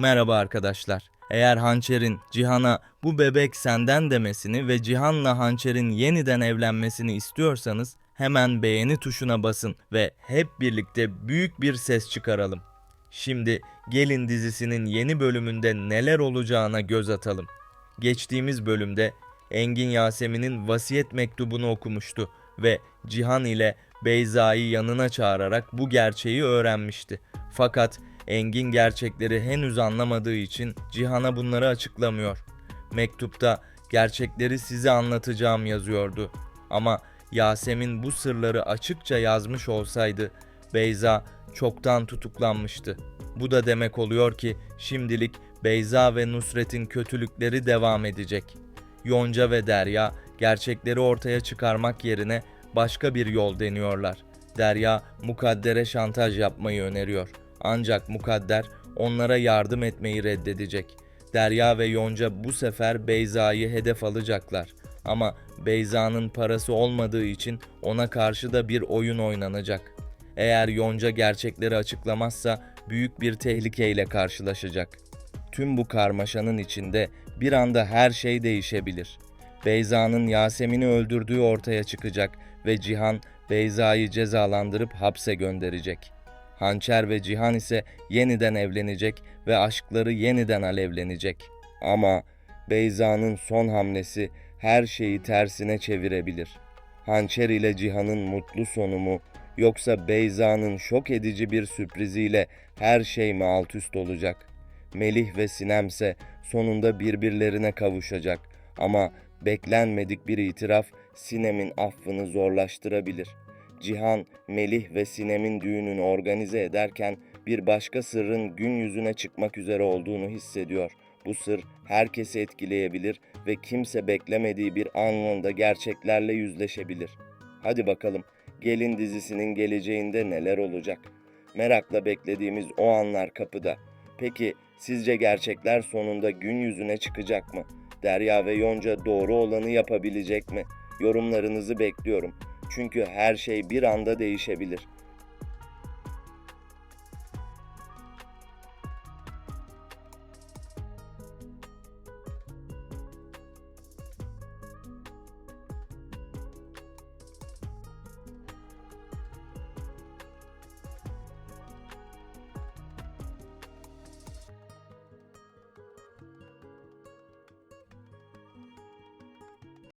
Merhaba arkadaşlar. Eğer Hançer'in Cihan'a bu bebek senden demesini ve Cihan'la Hançer'in yeniden evlenmesini istiyorsanız hemen beğeni tuşuna basın ve hep birlikte büyük bir ses çıkaralım. Şimdi Gelin dizisinin yeni bölümünde neler olacağına göz atalım. Geçtiğimiz bölümde Engin Yasemin'in vasiyet mektubunu okumuştu ve Cihan ile Beyza'yı yanına çağırarak bu gerçeği öğrenmişti. Fakat Engin gerçekleri henüz anlamadığı için Cihan'a bunları açıklamıyor. Mektupta gerçekleri size anlatacağım yazıyordu. Ama Yasemin bu sırları açıkça yazmış olsaydı Beyza çoktan tutuklanmıştı. Bu da demek oluyor ki şimdilik Beyza ve Nusret'in kötülükleri devam edecek. Yonca ve Derya gerçekleri ortaya çıkarmak yerine başka bir yol deniyorlar. Derya Mukadder'e şantaj yapmayı öneriyor. Ancak Mukadder onlara yardım etmeyi reddedecek. Derya ve Yonca bu sefer Beyza'yı hedef alacaklar. Ama Beyza'nın parası olmadığı için ona karşı da bir oyun oynanacak. Eğer Yonca gerçekleri açıklamazsa büyük bir tehlikeyle karşılaşacak. Tüm bu karmaşanın içinde bir anda her şey değişebilir. Beyza'nın Yasemin'i öldürdüğü ortaya çıkacak ve Cihan Beyza'yı cezalandırıp hapse gönderecek. Hançer ve Cihan ise yeniden evlenecek ve aşkları yeniden alevlenecek. Ama Beyza'nın son hamlesi her şeyi tersine çevirebilir. Hançer ile Cihan'ın mutlu sonu mu yoksa Beyza'nın şok edici bir sürpriziyle her şey mi alt üst olacak? Melih ve Sinemse sonunda birbirlerine kavuşacak ama beklenmedik bir itiraf Sinem'in affını zorlaştırabilir. Cihan, Melih ve Sinem'in düğününü organize ederken bir başka sırrın gün yüzüne çıkmak üzere olduğunu hissediyor. Bu sır herkesi etkileyebilir ve kimse beklemediği bir anında gerçeklerle yüzleşebilir. Hadi bakalım Gelin dizisinin geleceğinde neler olacak? Merakla beklediğimiz o anlar kapıda. Peki sizce gerçekler sonunda gün yüzüne çıkacak mı? Derya ve Yonca doğru olanı yapabilecek mi? Yorumlarınızı bekliyorum. Çünkü her şey bir anda değişebilir.